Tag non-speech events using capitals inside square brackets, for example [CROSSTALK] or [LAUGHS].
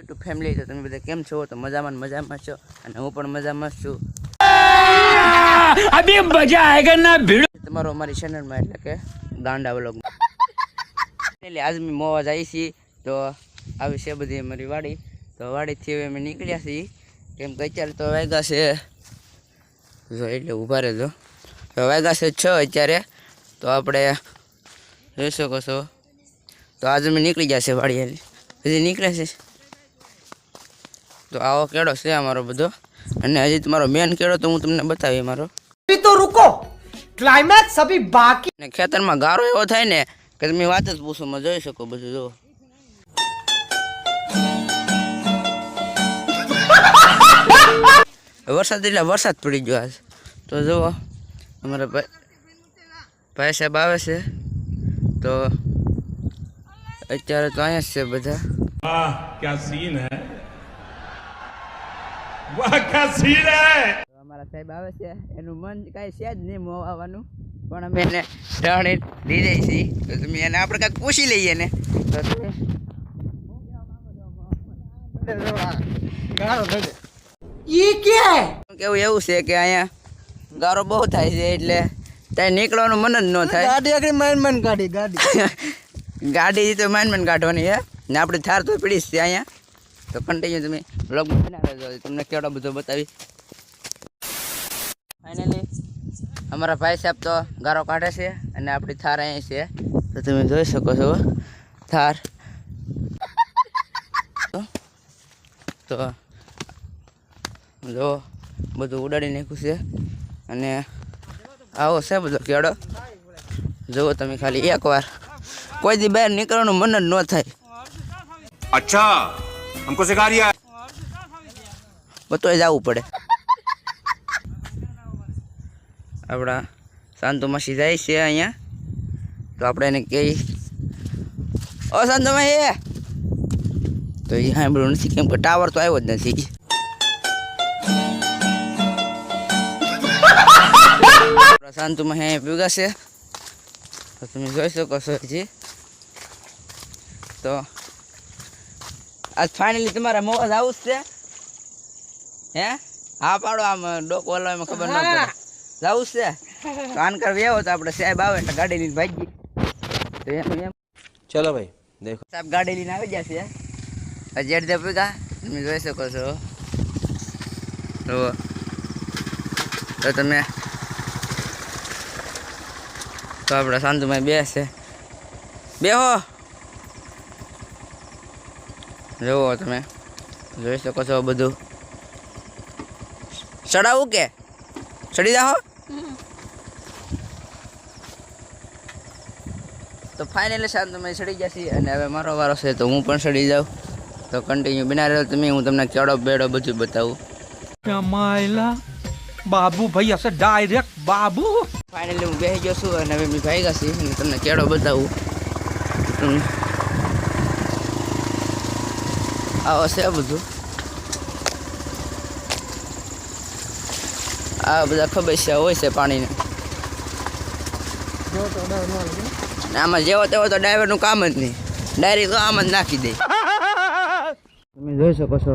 YouTube family તો તમે બધા કેમ છો? તો મજામાં મજામાં છો? અને હું પણ મજામાં છું. અભી મજા આયેગા ભીડ. તમારો અમારી ચેનલમાં એટલે કે ગાંડા વ્લોગ એટલે આજ મેં મોવા જઈ છીએ તો આવી છે બધી અમારી વાડી. તો વાડીથી હવે અમે નીકળ્યા છી કેમ કે અત્યારે તો વાગ્યા છે. જો એટલે ઊભા રહેજો. તો વાગ્યા છે છ અત્યારે. તો આપણે જોઈ શકો છો. તો આજે અમે નીકળી જશે વાડી હજી નીકળે છે? તો આવો કેળો છે અમારો બધો. અને હજી તમારો મેન કેળો તો હું તમને બતાવી મારો. તો રૂકો. ક્લાઇમેક્સ અભી બાકી ને ખેતરમાં ગારો એવો થાય ને કે તમે વાત જ પૂછો માં જોઈ શકો બધું જો [LAUGHS] વરસાદ એટલે વરસાદ પડી ગયો આજ. તો જુઓ અમારા ભાઈ ભાઈ સાહેબ આવે છે. તો અત્યારે તો અહીંયા જ છે બધા. ક્યાં સીન હે? અમારા સાહેબ આવે છે. એનું મન કાંઈ છે જ નહીં મોં આવવાનું પણ અમે એને ટાણી લીધે છીએ. તો તમે એને આપણે કાંઈક પૂછી લઈએ ને. તો તમે કેવું એવું છે કે અહીંયા ગારો બહુ થાય છે એટલે ત્યાં નીકળવાનું મન જ ન થાય. ગાડી આગળ માન માન ગાડી. તો માન માન કાઢવાની ને આપણે થાર તો પીડીશ છે અહીંયા. તો કન્ટિન્યુ તમે બ્લોગ બનાવી રહ્યો તમને કેવડો બધો બતાવી. ફાઇનલી અમારા ભાઈ સાહેબ તો ગારો કાઢે છે અને આપણી થાર અહીં છે. તો તમે જોઈ શકો છો થાર. તો જો બધું ઉડાડી નાખ્યું છે. અને આવો છે બધો કેળો જુઓ તમે ખાલી એકવાર. કોઈ દી બહાર નીકળવાનું મન જ ન થાય. અચ્છા. हमको सिखा रिया બતોય જવું પડે આપણા શાંતુમાસી જાય છે અહીંયા તો આપણે એને કહી ઓ શાંતુમાસી તો એ સાંભળ્યું નથી કેમ કે ટાવર તો આવ્યો જ નથી આપણા શાંતુમાં અહીંયા ભેગા છે તો તમે જોઈ શકો છો હજી તો આજ ફાઇનલી તમારા મોજ આવું છે? હે? હા પાડો આમ ડોક ઓલો એમાં ખબર ન પડે. જવું છે? કાન કર આવ્યો તો આપણે સાહેબ આવે એટલે ગાડી લઈને ભાગી. તો એમ એમ. ચલો ભાઈ દેખો. સાહેબ ગાડી લઈને આવી જશે અજેડ દે પીગા તમે જોઈ શકો છો. તો તો તમે તો આપણે શાંતુભાઈ બેસે. બેહો. જુઓ તમે. જોઈ શકો છો બધું. ચડાવું કે? ચડી જાઓ. તો ફાઇનલી શાંત તમે ચડી જશે અને હવે મારો વારો છે તો હું પણ ચડી જાઉં. તો કન્ટિન્યુ બિના રહ્યો તમે હું તમને કેડો બેડો બધું બતાવું. બાબુ ભાઈ હશે ડાયરેક્ટ બાબુ. ફાઇનલી હું બેસી ગયો છું અને હવે ભાઈ ગયા છીએ તમને કેડો બતાવું. આવો છે આ બધું. આ બધા ખબસ્યા હોય છે પાણીના. આમાં જેવો તેવો તો ડ્રાઈવરનું કામ જ નહીં. ડાયરેક્ટ આમ જ નાખી દે. [LAUGHS] તમે જોઈ શકો છો.